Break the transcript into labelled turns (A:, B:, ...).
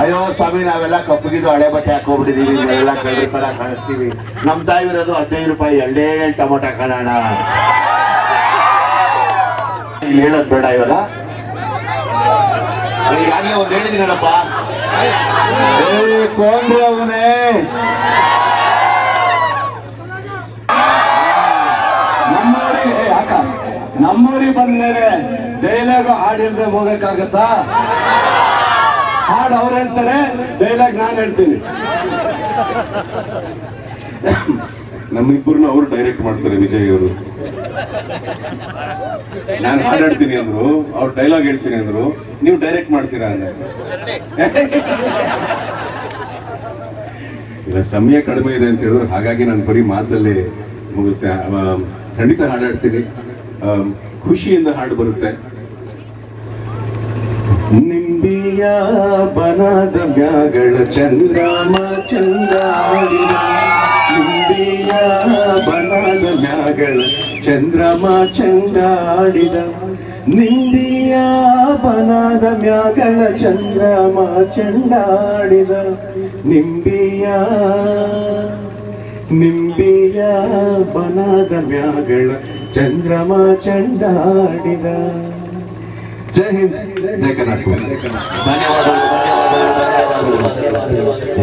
A: ಅಯ್ಯೋ, ಸ್ವಾಮಿ, ನಾವೆಲ್ಲ ಕಪ್ಪಗಿದ್ದು ಹಳೆ ಬಟ್ಟೆ ಹಾಕೋಬಿಟ್ಟಿದೀವಿ ನಾವೆಲ್ಲ ಕಳ್ಳ ತರ ಕಾಣಿಸ್ತೀವಿ. ನಮ್ ತಾಯಿರೋದು ಹದಿನೈದು ರೂಪಾಯಿ, ಎರಡೇ ಎರಡು ಟೊಮೊಟೊ ಇಲ್ಲಿ ಹೇಳೋದ್ ಬೇಡ ಇವಾಗ. ಈಗಾಗಲೇ ಒಂದು ಹೇಳಿದಿನಪ್ಪ ಅವನೇ.
B: ನಮ್ಮೂರಿಗೆ ಯಾಕ? ನಮ್ಮೂರಿಗೆ ಬಂದ್ಮೇಲೆ ಡೈಲಾಗ್ ಹಾಡಿಲ್ದೆ ಹೋಗಕ್ಕಾಗತ್ತಾ? ಹಾಡು ಅವ್ರು ಹೇಳ್ತಾರೆ ಡೈಲಾಗ್ ನಾನು ಹೇಳ್ತೀನಿ.
C: ನಮ್ಮಿಬ್ಬರನ್ನ ಅವರು ಡೈರೆಕ್ಟ್ ಮಾಡ್ತಾರೆ ವಿಜಯ್ ಅವರು. ನಾನು ಹಾಡಾಡ್ತೀನಿ ಅಂದ್ರು, ಅವ್ರು ಡೈಲಾಗ್ ಹೇಳ್ತೀನಿ ಅಂದ್ರು, ನೀವು ಡೈರೆಕ್ಟ್ ಮಾಡ್ತೀರಾ ಅಂದ್ರೆ ಇಲ್ಲ, ಸಮಯ ಕಡಿಮೆ ಇದೆ ಅಂತ ಹೇಳಿದ್ರು, ಹಾಗಾಗಿ ನಾನು ಬರೀ ಮಾತಲ್ಲಿ ಮುಗಿಸ್ತೆ ಖಂಡಿತ ಹಾಡಾಡ್ತೀನಿ. ಖುಷಿಯಿಂದ ಹಾಡು ಬರುತ್ತೆ. ನಿಂಬಿಯ ಬನದ ಮ್ಯಾಗಳ ಚಂದ್ರಮ ಚಂದ್ರಾಡಿದ ನಿಂಬಿಯ ಬನದ ಮ್ಯಾಗಳ ಚಂದ್ರಮ ಚಂದಾಡಿದ ನಿಂಬಿಯ ಬನದ ಮ್ಯಾಗಳ ಚಂದ್ರಮ ಚಂಡಾಡಿದ ನಿಂಬಿಯ ನಿಂಬಿಯ ಬನದ ಮ್ಯಾಗಳ ಚಂದ್ರಮ ಚಂಡಾಡಿದ ಜೈ ಹಿಂದ್. ಜೈ ಕರ್ನಾಟಕ
A: ಧನ್ಯವಾದಗಳು ಧನ್ಯವಾದಗಳು ಧನ್ಯವಾದಗಳು ಏ, ಮುಂದೆ ವಿಜಯ ದುರ್ಯ